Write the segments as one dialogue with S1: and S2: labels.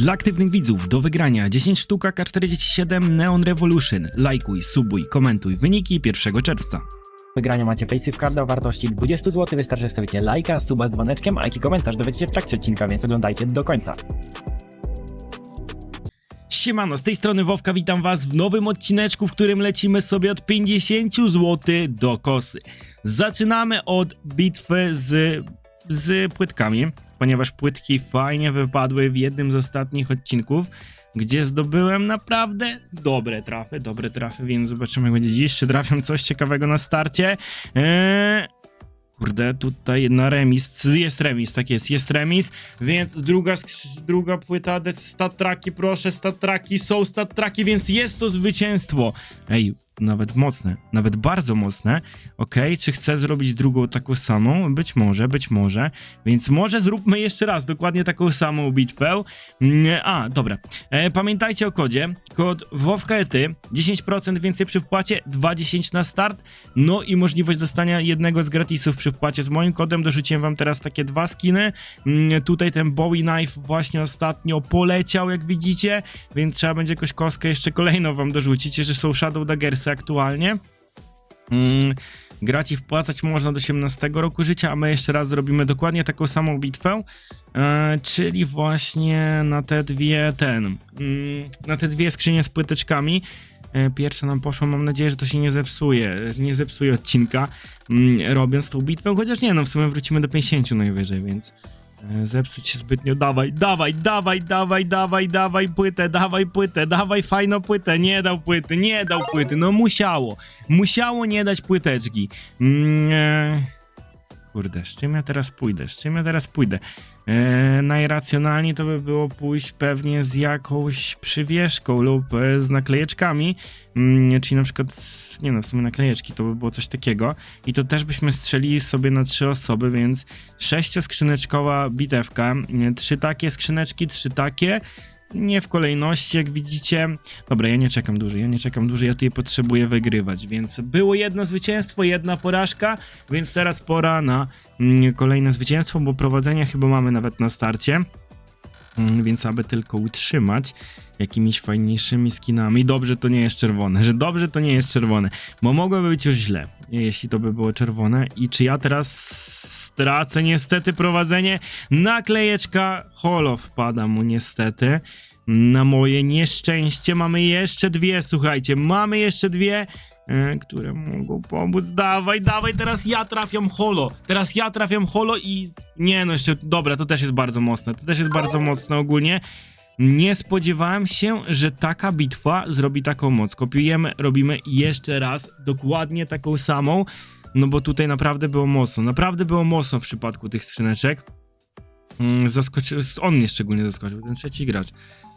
S1: Dla aktywnych widzów do wygrania 10 sztuk AK-47 Neon Revolution. Lajkuj, subuj, komentuj wyniki 1 czerwca.
S2: wygrania macie Paysafe Carda o wartości 20 zł. Wystarczy, stawicie lajka, suba z dzwoneczkiem, a jaki komentarz dowiecie się w trakcie odcinka, więc oglądajcie do końca.
S1: Siemano, z tej strony Wowka, witam was w nowym odcineczku, w którym lecimy sobie od 50 zł do kosy. Zaczynamy od bitwy z, z płytkami, ponieważ płytki fajnie wypadły w jednym z ostatnich odcinków, gdzie zdobyłem naprawdę dobre trafy, dobre trafy, więc zobaczymy jak będzie dziś, czy trafią coś ciekawego na starcie. Eee... Kurde, tutaj na remis, jest remis, tak jest, jest remis, więc druga, druga płyta, stat traki, proszę, stat traki, są stat traki, więc jest to zwycięstwo. Ej, nawet mocne, nawet bardzo mocne. Okej, czy chcę zrobić drugą taką samą? Być może, być może. Więc może zróbmy jeszcze raz dokładnie taką samą bitwę. Mm, A, dobra. E, pamiętajcie o kodzie. Kod WOWKETY 10% więcej przy wpłacie, 2,10 na start. No i możliwość dostania jednego z gratisów przy wpłacie. Z moim kodem dorzuciłem wam teraz takie dwa skiny. Mm, Tutaj ten Bowie Knife właśnie ostatnio poleciał, jak widzicie, więc trzeba będzie jakoś kostkę jeszcze kolejną wam dorzucić, że są Shadow Daggersy aktualnie. Mm, grać i wpłacać można do 18 roku życia, a my jeszcze raz zrobimy dokładnie taką samą bitwę, e, czyli właśnie na te dwie ten, mm, na te dwie skrzynie z płyteczkami. E, Pierwsza nam poszła, mam nadzieję, że to się nie zepsuje, nie zepsuje odcinka, mm, robiąc tą bitwę, chociaż nie, no w sumie wrócimy do 50 najwyżej, więc zepsuć się zbytnio, dawaj, dawaj, dawaj, dawaj, dawaj, dawaj płytę, dawaj płytę, dawaj fajną płytę, nie dał płyty, nie dał płyty, no musiało, musiało nie dać płyteczki. Mm, e, Kurde, z czym ja teraz pójdę? Z czym ja teraz pójdę? E, najracjonalniej to by było pójść pewnie z jakąś przywieszką lub e, z naklejeczkami, mm, czyli na przykład, z, nie no, w sumie naklejeczki to by było coś takiego i to też byśmy strzelili sobie na trzy osoby, więc sześcioskrzyneczkowa bitewka, nie, trzy takie skrzyneczki, trzy takie, nie w kolejności, jak widzicie. Dobra, ja nie czekam dłużej, ja nie czekam dłużej, ja tutaj potrzebuję wygrywać, więc było jedno zwycięstwo, jedna porażka, więc teraz pora na mm, kolejne zwycięstwo, bo prowadzenia chyba mamy nawet na starcie. Mm, Więc aby tylko utrzymać jakimiś fajniejszymi skinami. Dobrze to nie jest czerwone, że dobrze to nie jest czerwone, bo mogłoby być już źle, jeśli to by było czerwone. I czy ja teraz stracę niestety prowadzenie? Naklejeczka holo wpada mu niestety. Na moje nieszczęście mamy jeszcze dwie, słuchajcie, mamy jeszcze dwie, e, które mogą pomóc. Dawaj, dawaj, teraz ja trafiam holo. Teraz ja trafiam holo i... Nie no, jeszcze... Dobra, to też jest bardzo mocne. To też jest bardzo mocne ogólnie. Nie spodziewałem się, że taka bitwa zrobi taką moc. Kopiujemy, robimy jeszcze raz dokładnie taką samą. No bo tutaj naprawdę było mocno. Naprawdę było mocno w przypadku tych skrzyneczek. Mm, Zaskoczy... On mnie szczególnie zaskoczył, ten trzeci gracz.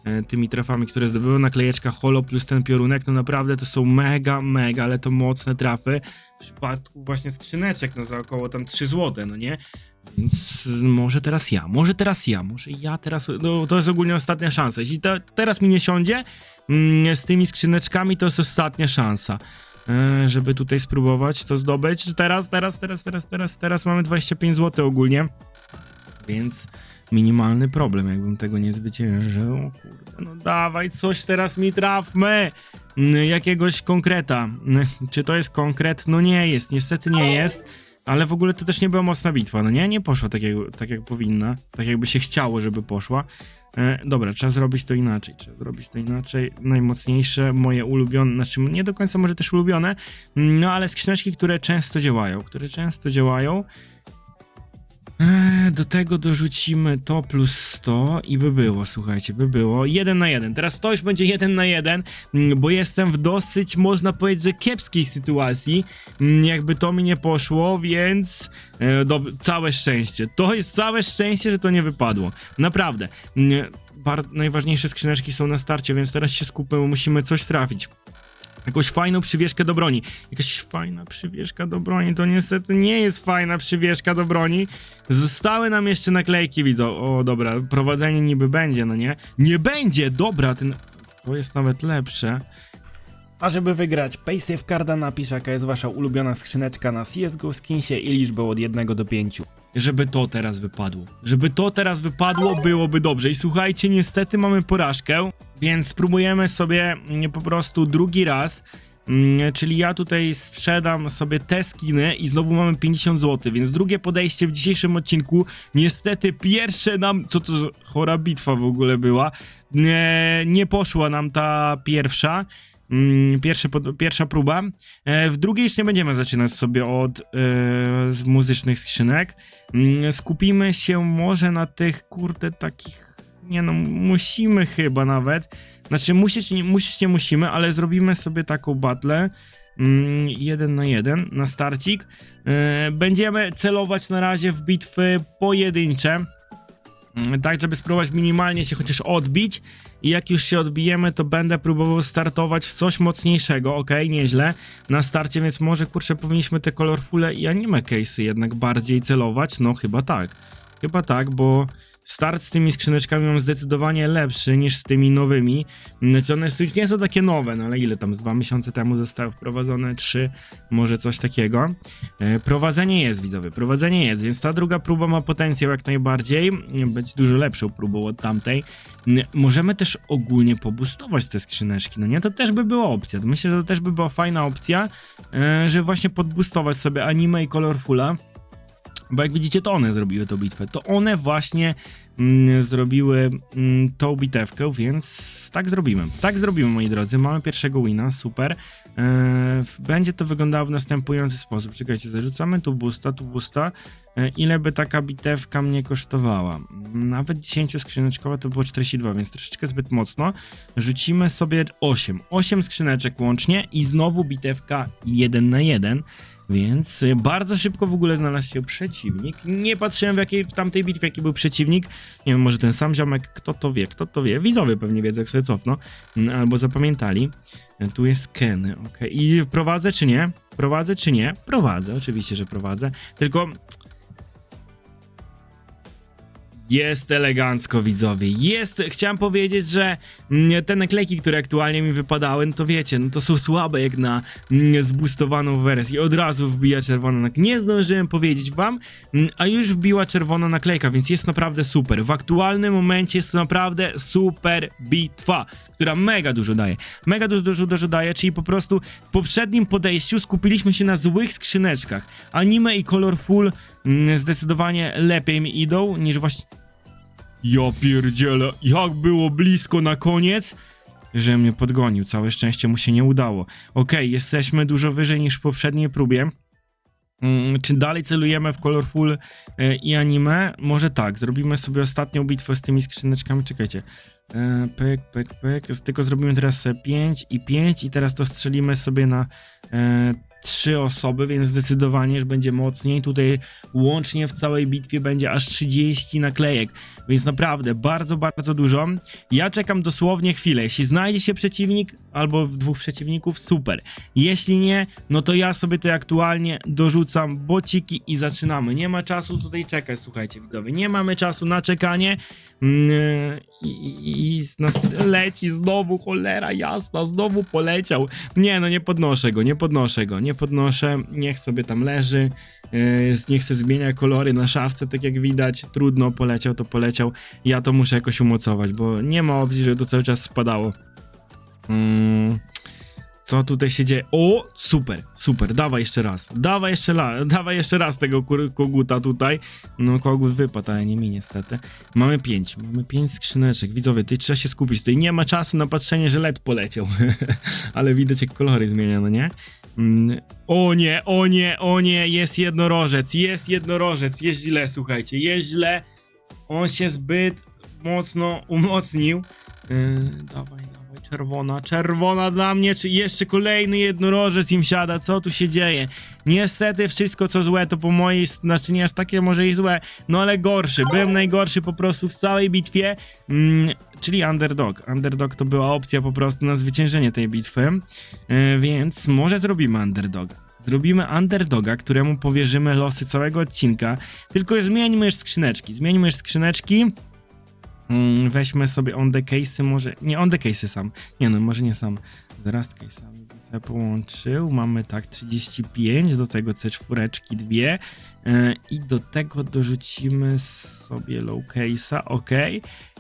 S1: E, Tymi trafami, które zdobyły naklejeczka holo plus ten piorunek, to naprawdę to są mega, mega, ale to mocne trafy. W przypadku właśnie skrzyneczek, no za około tam 3 złote, no nie? Więc może teraz ja, może teraz ja, może ja teraz, no to jest ogólnie ostatnia szansa. Jeśli te, teraz mi nie siądzie mm, z tymi skrzyneczkami, to jest ostatnia szansa. E, żeby tutaj spróbować to zdobyć. Teraz, teraz, teraz, teraz, teraz, teraz mamy 25 zł ogólnie. Więc minimalny problem, jakbym tego nie zwyciężył. O Kurde, no dawaj, coś teraz mi trafmy! Jakiegoś konkreta. Czy to jest konkret? No nie jest, niestety nie jest. Ale w ogóle to też nie była mocna bitwa, no nie? Nie poszła tak jak, tak jak powinna. Tak jakby się chciało, żeby poszła. E, dobra, trzeba zrobić to inaczej. Trzeba zrobić to inaczej. Najmocniejsze, moje ulubione, znaczy nie do końca może też ulubione, no ale skrzyneczki, które często działają. Które często działają. Eee, Do tego dorzucimy to plus 100 i by było, słuchajcie, by było 1 na 1. Teraz to już będzie 1 na 1, mm, bo jestem w dosyć, można powiedzieć, że kiepskiej sytuacji. Mm, Jakby to mi nie poszło, więc e, dob- całe szczęście. To jest całe szczęście, że to nie wypadło. Naprawdę. Mm, Bar- najważniejsze skrzyneczki są na starcie, więc teraz się skupmy, musimy coś trafić. Jakąś fajną przywieszkę do broni. Jakaś fajna przywieszka do broni. To niestety nie jest fajna przywieszka do broni. Zostały nam jeszcze naklejki, widzą. O, dobra, prowadzenie niby będzie, no nie? Nie będzie! Dobra, ten... To jest nawet lepsze.
S2: A żeby wygrać Paysafe Carda napisz jaka jest wasza ulubiona skrzyneczka na CSGO Skinsie i liczbę od 1 do 5.
S1: żeby to teraz wypadło. Żeby to teraz wypadło, byłoby dobrze. I słuchajcie, niestety mamy porażkę, więc spróbujemy sobie mm, po prostu drugi raz. Mm, Czyli ja tutaj sprzedam sobie te skiny i znowu mamy 50 zł, więc drugie podejście w dzisiejszym odcinku. Niestety pierwsze nam, co to chora bitwa w ogóle była, nie, nie poszła nam ta pierwsza. Mm, pierwsza próba. E, W drugiej już nie będziemy zaczynać sobie od e, muzycznych skrzynek. Mm, Skupimy się może na tych, kurde, takich. Nie no, musimy chyba nawet. Znaczy, musieć, musieć nie musimy, ale zrobimy sobie taką battle. Mm, jeden na jeden na starcik. E, Będziemy celować na razie w bitwy pojedyncze. Mm, Tak, żeby spróbować minimalnie się chociaż odbić. I jak już się odbijemy, to będę próbował startować w coś mocniejszego, ok, nieźle. Na starcie, więc może kurczę, powinniśmy te colorfule i anime case'y jednak bardziej celować. No, chyba tak. Chyba tak, bo start z tymi skrzyneczkami mam zdecydowanie lepszy niż z tymi nowymi. Znaczy one już nie są takie nowe, no ale ile tam z dwa miesiące temu zostały wprowadzone? Trzy, może coś takiego. E, prowadzenie jest, widzowie, prowadzenie jest, więc ta druga próba ma potencjał jak najbardziej być dużo lepszą próbą od tamtej. Możemy też ogólnie pobustować te skrzyneczki, no nie? To też by była opcja. Myślę, że to też by była fajna opcja, e, że właśnie podbustować sobie anime i colorfula. Bo jak widzicie, to one zrobiły tą bitwę. To one właśnie mm, zrobiły mm, tą bitewkę, więc tak zrobimy. Tak zrobimy, moi drodzy. Mamy pierwszego wina, super. E, w- będzie to wyglądało w następujący sposób. Czekajcie, zarzucamy tu busta, tu busta. E, ile by taka bitewka mnie kosztowała? Nawet 10 skrzyneczkowa to było 42, więc troszeczkę zbyt mocno. Rzucimy sobie 8. 8 skrzyneczek łącznie i znowu bitewka 1 na 1. Więc y, bardzo szybko w ogóle znalazł się przeciwnik. Nie patrzyłem w, jakiej, w tamtej bitwie, jaki był przeciwnik. Nie wiem, może ten sam ziomek, kto to wie, kto to wie. Widzowie pewnie wiedzą, jak sobie cofną. Mm, Albo zapamiętali. E, Tu jest Kenny, okej. I prowadzę czy nie? Prowadzę czy nie? Prowadzę, oczywiście, że prowadzę. Tylko jest elegancko, widzowie. Jest, chciałem powiedzieć, że mm, te naklejki, które aktualnie mi wypadały, no to wiecie, no to są słabe jak na mm, zboostowaną wersję. Od razu wbija czerwona naklejka. Nie zdążyłem powiedzieć wam, mm, a już wbiła czerwona naklejka, więc jest naprawdę super. W aktualnym momencie jest to naprawdę super bitwa, która mega dużo daje. Mega dużo, dużo, dużo daje, czyli po prostu w poprzednim podejściu skupiliśmy się na złych skrzyneczkach. Anime i Colorful mm, zdecydowanie lepiej mi idą niż właśnie... Ja pierdzielę, jak było blisko na koniec, że mnie podgonił. Całe szczęście mu się nie udało. Okej, jesteśmy dużo wyżej niż w poprzedniej próbie. Mm, Czy dalej celujemy w Colorful e, i anime? Może tak, zrobimy sobie ostatnią bitwę z tymi skrzyneczkami. Czekajcie. E, pyk, pyk, pyk. Tylko zrobimy teraz 5 i 5 i teraz to strzelimy sobie na e, trzy osoby, więc zdecydowanie już będzie mocniej. Tutaj łącznie w całej bitwie będzie aż 30 naklejek, więc naprawdę bardzo, bardzo dużo. Ja czekam dosłownie chwilę. Jeśli znajdzie się przeciwnik albo dwóch przeciwników, super. Jeśli nie, no to ja sobie tutaj aktualnie dorzucam bociki i zaczynamy. Nie ma czasu tutaj czekać, słuchajcie widzowie. Nie mamy czasu na czekanie. Mm, I, i, leci znowu, cholera jasna, znowu poleciał. Nie, no nie podnoszę go, nie podnoszę go, nie podnoszę. Niech sobie tam leży. Yy, niech se zmienia kolory na szafce, tak jak widać. Trudno, poleciał to poleciał. Ja to muszę jakoś umocować, bo nie ma opcji, żeby to cały czas spadało. Mm, co tutaj się dzieje? O, super, super, dawaj jeszcze raz. Dawaj jeszcze, la, dawaj jeszcze raz tego koguta tutaj. No, kogut wypadł, ale nie mi niestety. Mamy pięć, mamy pięć skrzyneczek. Widzowie, tutaj trzeba się skupić. Tutaj nie ma czasu na patrzenie, że LED poleciał. ale widać, jak kolory zmieniano, nie? Mm, O nie, o nie, o nie, jest jednorożec, jest jednorożec, jest źle, słuchajcie, jest źle. On się zbyt mocno umocnił. Yy, dawaj, dawaj, czerwona, czerwona dla mnie, czy jeszcze kolejny jednorożec im siada, co tu się dzieje? Niestety wszystko co złe to po mojej, znaczy nie aż takie może i złe, no ale gorszy, byłem najgorszy po prostu w całej bitwie, mm, czyli underdog. Underdog to była opcja po prostu na zwyciężenie tej bitwy, yy, więc może zrobimy underdoga. Zrobimy underdoga, któremu powierzymy losy całego odcinka. Tylko zmieńmy już skrzyneczki. Zmieńmy już skrzyneczki. Mm, weźmy sobie on the case'y może, nie on the case'y sam, nie no może nie sam, zaraz case'ami bym sobie połączył, mamy tak 35, do tego C4 dwie. E, i do tego dorzucimy sobie low case'a, ok,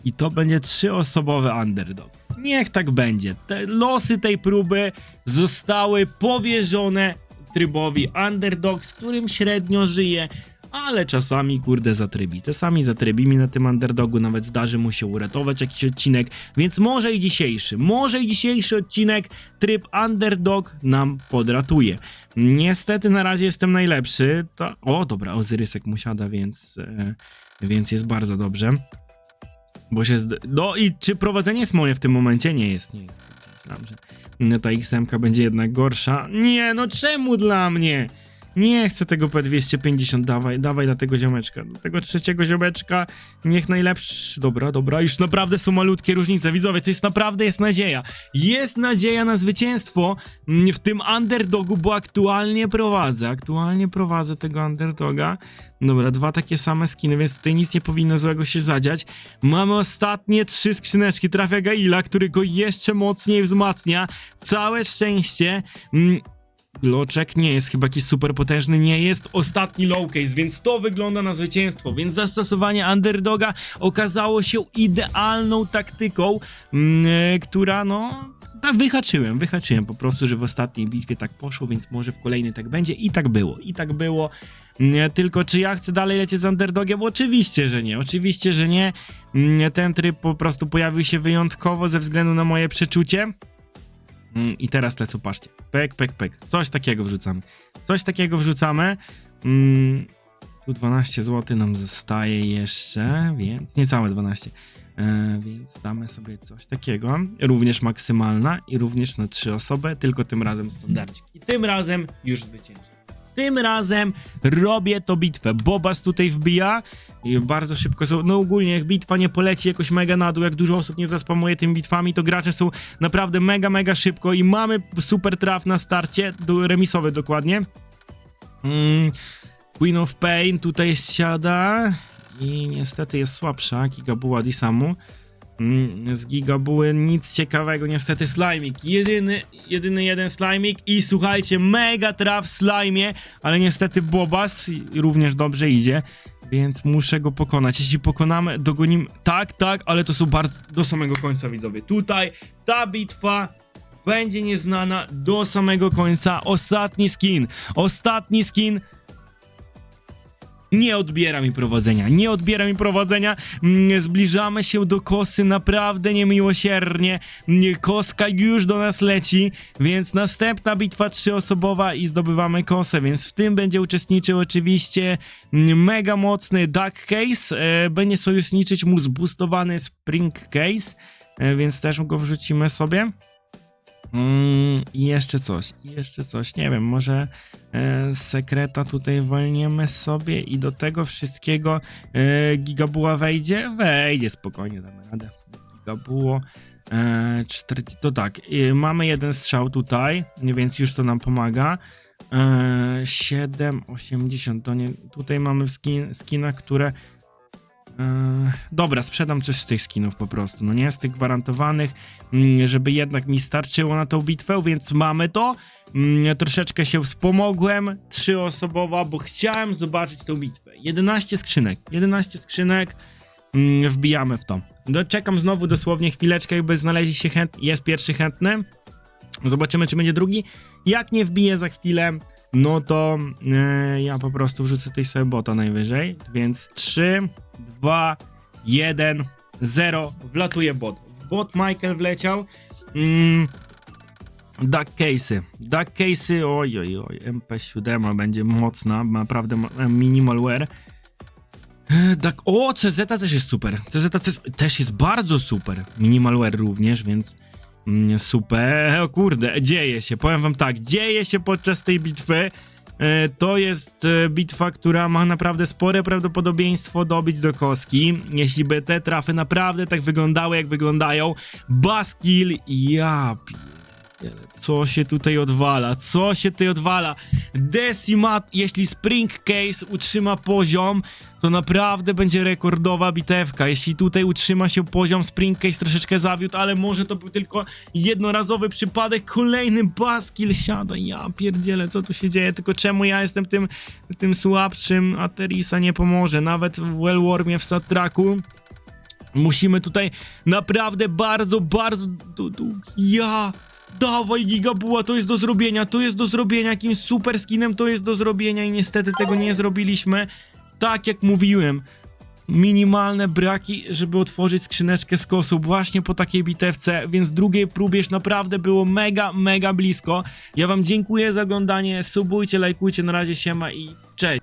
S1: i to będzie trzyosobowy underdog. Niech tak będzie. Te losy tej próby zostały powierzone trybowi underdog, z którym średnio żyje, ale czasami kurde zatrybi. Czasami zatrybi mi na tym underdogu, nawet zdarzy mu się uratować jakiś odcinek, więc może i dzisiejszy, może i dzisiejszy odcinek tryb underdog nam podratuje. Niestety na razie jestem najlepszy. To... O, dobra, Ozyrysek mu siada, więc, e, więc jest bardzo dobrze. Bo się. Zd... No i czy prowadzenie jest moje w tym momencie? Nie jest, nie jest. Myślałem, że ta XM będzie jednak gorsza. Nie, no czemu dla mnie? Nie chcę tego P250, dawaj, dawaj dla tego ziomeczka. Do tego trzeciego ziomeczka, niech najlepszy. Dobra, dobra, już naprawdę są malutkie różnice. Widzowie, to jest naprawdę jest nadzieja. Jest nadzieja na zwycięstwo mm, w tym underdogu, bo aktualnie prowadzę. Aktualnie prowadzę tego underdoga. Dobra, dwa takie same skiny, więc tutaj nic nie powinno złego się zadziać. Mamy ostatnie trzy skrzyneczki. Trafia Gaila, który go jeszcze mocniej wzmacnia. Całe szczęście. Mm, Gloczek nie jest chyba jakiś super potężny, nie jest ostatni low case, więc to wygląda na zwycięstwo, więc zastosowanie underdoga okazało się idealną taktyką, mm, e, która no tak wyhaczyłem, wyhaczyłem po prostu, że w ostatniej bitwie tak poszło, więc może w kolejnej tak będzie i tak było, i tak było. Nie, tylko czy ja chcę dalej lecieć z underdogiem? Oczywiście, że nie, oczywiście, że nie. Mm, Ten tryb po prostu pojawił się wyjątkowo ze względu na moje przeczucie. Mm, I teraz lecą, patrzcie. Pek, pek, pek. Coś takiego wrzucamy. Coś takiego wrzucamy. Mm, tu 12 zł nam zostaje jeszcze, więc niecałe 12. E, więc damy sobie coś takiego. Również maksymalna i również na 3 osoby, tylko tym razem standardzik. I tym razem już zwyciężę. Tym razem robię to bitwę. Bobas tutaj wbija i bardzo szybko są. No ogólnie, jak bitwa nie poleci jakoś mega na dół, jak dużo osób nie zaspamuje tymi bitwami, to gracze są naprawdę mega, mega szybko i mamy super traf na starcie, do, remisowy dokładnie. Mm, Queen of Pain tutaj siada i niestety jest słabsza, Gigabuła Disamu. Mm, Z Gigabuły nic ciekawego, niestety Slimik. Jedyny, jedyny jeden Slimik i słuchajcie, mega traf w ale niestety Bobas również dobrze idzie, więc muszę go pokonać. Jeśli pokonamy, dogonimy... Tak, tak, ale to są bardzo... do samego końca widzowie. Tutaj ta bitwa będzie nieznana do samego końca. Ostatni skin, ostatni skin nie odbiera mi prowadzenia, nie odbiera mi prowadzenia. Mm, Zbliżamy się do kosy naprawdę niemiłosiernie. Mm, Koska już do nas leci, więc następna bitwa trzyosobowa i zdobywamy kosę, więc w tym będzie uczestniczył oczywiście mm, mega mocny Duck Case. E, Będzie sojuszniczyć mu zboostowany Spring Case, e, więc też go wrzucimy sobie. Mm, I jeszcze coś, jeszcze coś, nie wiem, może e, sekreta tutaj walniemy sobie i do tego wszystkiego e, gigabuła wejdzie? Wejdzie, spokojnie, damy radę. Jest gigabuło. E, 4, to tak, e, mamy jeden strzał tutaj, więc już to nam pomaga. E, 7,80 to nie, tutaj mamy w skin, skinach, które dobra, sprzedam coś z tych skinów po prostu, no nie, z tych gwarantowanych, mm, żeby jednak mi starczyło na tą bitwę, więc mamy to. Mm, troszeczkę się wspomogłem, trzyosobowa, bo chciałem zobaczyć tą bitwę. 11 skrzynek, 11 skrzynek, mm, wbijamy w to. Czekam znowu dosłownie chwileczkę, jakby znaleźli się chętni, jest pierwszy chętny. Zobaczymy, czy będzie drugi. Jak nie wbije za chwilę, no to e, ja po prostu wrzucę tej sobie bota najwyżej. Więc 3, 2, 1, 0. Wlatuje bot. Bot Michael wleciał. Mm, duck case'y. Duck case'y, oj, oj, oj. MP7 będzie mocna, naprawdę ma- minimalware. E, Duck, o, CZ też jest super. CZ też, też jest bardzo super. Minimalware również, więc Super, o kurde, dzieje się, powiem wam tak, dzieje się podczas tej bitwy. E, To jest e, bitwa, która ma naprawdę spore prawdopodobieństwo dobić do koski. Jeśli by te trafy naprawdę tak wyglądały, jak wyglądają. Baskill, ja co się tutaj odwala, co się tutaj odwala. Decimat, jeśli Spring Case utrzyma poziom, to naprawdę będzie rekordowa bitewka. Jeśli tutaj utrzyma się poziom, Spring Case troszeczkę zawiódł, ale może to był tylko jednorazowy przypadek. Kolejny baskill siada, ja pierdzielę, co tu się dzieje, tylko czemu ja jestem tym, tym słabszym, a Teresa nie pomoże. Nawet w Wellwormie w Stat Tracku Musimy tutaj naprawdę bardzo, bardzo... Ja... Dawaj Gigabuła, to jest do zrobienia, to jest do zrobienia, jakimś super skinem to jest do zrobienia i niestety tego nie zrobiliśmy. Tak jak mówiłem, minimalne braki, żeby otworzyć skrzyneczkę z kosą właśnie po takiej bitewce, więc drugiej próbie już naprawdę było mega, mega blisko. Ja wam dziękuję za oglądanie, subujcie, lajkujcie, na razie siema i cześć.